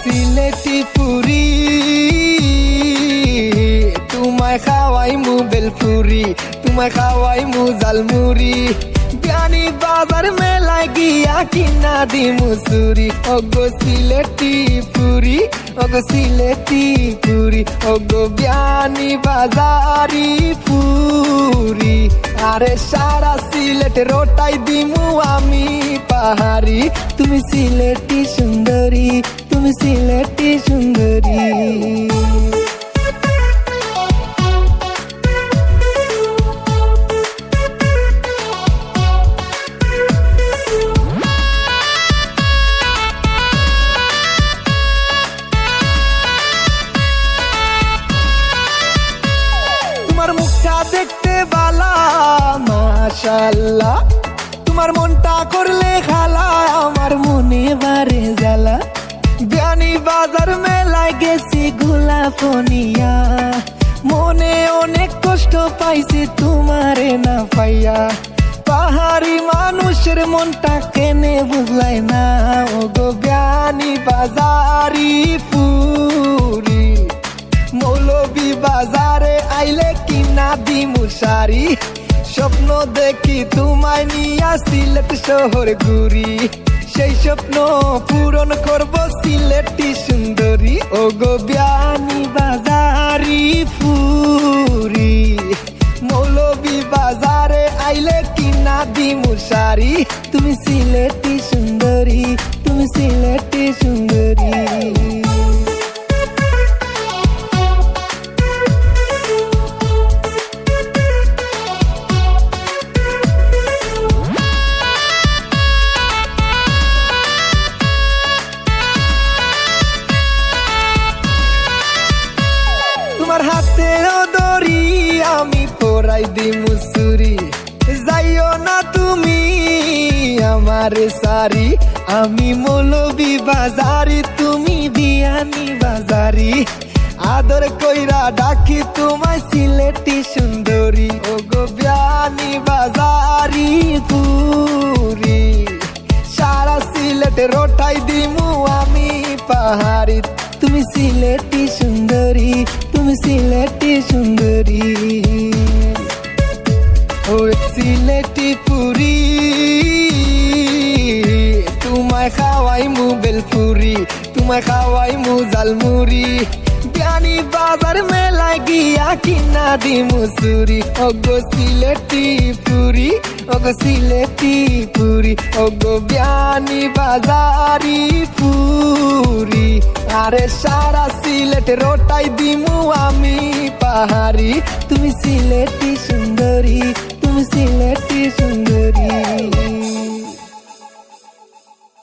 সিলেটি পুরি তোমায় খাওয়াই মু বেলপুরি তোমায় খাওয়াই মু জালমুরি জ্ঞানী বাজার মেলায় গিয়া কিনা দি মুসুরি। ওগো সিলেটি পুরি, ওগো সিলেটি পুরি, ওগো জ্ঞানী বাজারি পুরি। আরে সারা সিলেট রোটাই দিমু আমি পাহাড়ি। তুমি সিলেটি সুন্দরী, তুমি সিলেটি সুন্দরী। মাশাল্লাহ তোমার মনটা করলে খালা, আমার মনে বারে জ্বালা। জ্ঞানী বাজার মেলায় গেছি গোলাপনিয়া। মনে অনেক কষ্ট পাইছি তোমারে না পাইয়া। পাহাড়ি মানুষের মনটা কেনে বুঝলাই না। ও গো জ্ঞানী বাজারি পুরি। মৌলবি বাজারে আইলে কিনা দিমু শাড়ি। স্বপ্ন দেখি তোমায় নিয়া সিলেট শহর ঘুরি। সেই স্বপ্ন পূরণ করব সিলেটি সুন্দরী। ও গো বিয়ানি বাজারি ফুরি। মৌলবি বাজারে আইলে কিনা দিমু শাড়ি। তুমি সিলেটি সুন্দরী, তুমি সিলেটি সুন্দরী। তোমার হাতে দড়ি আমি পরাই দি মুসুরি। যাইও না তুমি আমার সারি। আমি মৌলবি বাজারি, তুমি বিয়ানি বাজারি। আদর কইরা ডাকি তোমায় সিলেটি সুন্দরী। ও গো বিয়ানি বাজারি পুরি। সারা সিলেট রোটাই দিমু আমি পাহাড়ি। তুমি সিলেটি সুন্দরী। সিলেটি সুন্দরী। ও সিলেটি পুরি। তোমায় খাওয়াই মু বেলপুরি, তোমায় খাওয়াই মু জালমুরি জ্ঞানী বাজার মেলায় গিয়া কিনা দি মুসুরি ওগো সিলেটি পুরি, ওগো সিলেটি পুরি, ওগো বিয়ানি বাজারি পুরি। আরে সারা সিলেট রোটাই দিমু আমি পাহাড়ি। তুমি সিলেটি